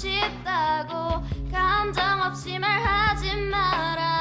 싶다고 감정 없이 말하지 마라.